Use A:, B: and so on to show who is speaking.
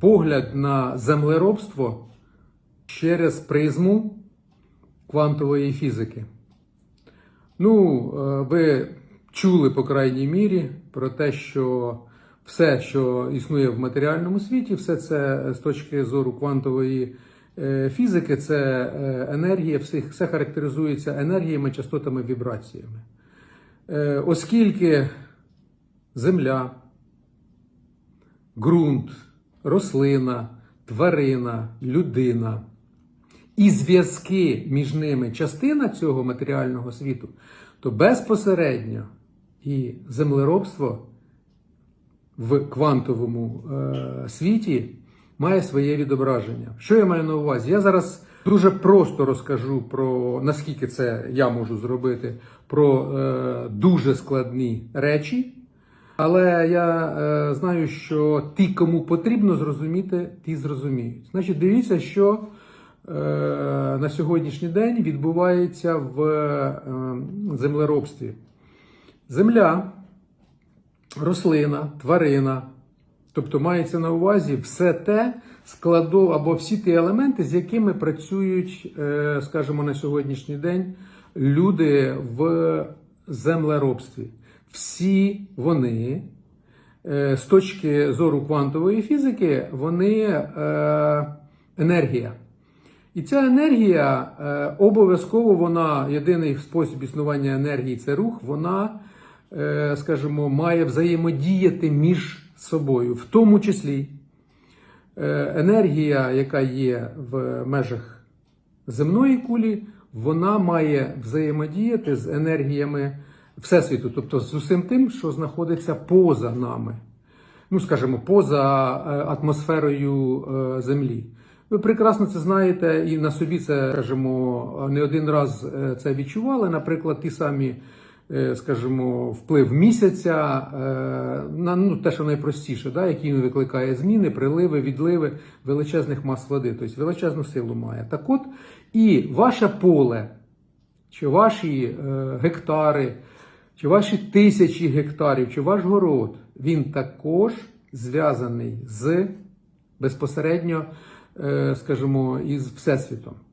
A: погляд на землеробство через призму квантової фізики. Ну, е, ви чули, по крайній мірі, про те, що все, що існує в матеріальному світі, все це з точки зору квантової е, фізики, це е, енергія, все, характеризується енергіями, частотами, вібраціями. Оскільки Земля, ґрунт, рослина, тварина, людина і зв'язки між ними частина цього матеріального світу, то безпосередньо і землеробство в квантовому е, світі має своє відображення. Що я маю на увазі? Я зараз дуже просто розкажу про наскільки це я можу зробити, про е, дуже складні речі. Але я е, знаю, що ті, кому потрібно зрозуміти, ті зрозуміють. Значить, дивіться, що е, на сьогоднішній день відбувається в е, землеробстві. Земля, рослина, тварина. Тобто мається на увазі все те складу або всі ті елементи, з якими працюють, е, скажімо, на сьогоднішній день люди в землеробстві. Всі вони, е, з точки зору квантової фізики, вони е, енергія. І ця енергія е, обов'язково вона, єдиний спосіб існування енергії це рух, вона, скажімо, має взаємодіяти між собою, в тому числі енергія, яка є в межах земної кулі, вона має взаємодіяти з енергіями Всесвіту, тобто з усім тим, що знаходиться поза нами, ну скажімо, поза е, атмосферою е, Землі. Ви прекрасно це знаєте і на собі це, скажімо, не один раз е, це відчували. Наприклад, ті самі, скажімо, вплив місяця на ну, те, що найпростіше, да, він викликає зміни, приливи, відливи величезних мас води, тобто величезну силу має. Так от і ваше поле, чи ваші гектари, чи ваші тисячі гектарів, чи ваш город, він також зв'язаний з безпосередньо, е, скажімо, із Всесвітом.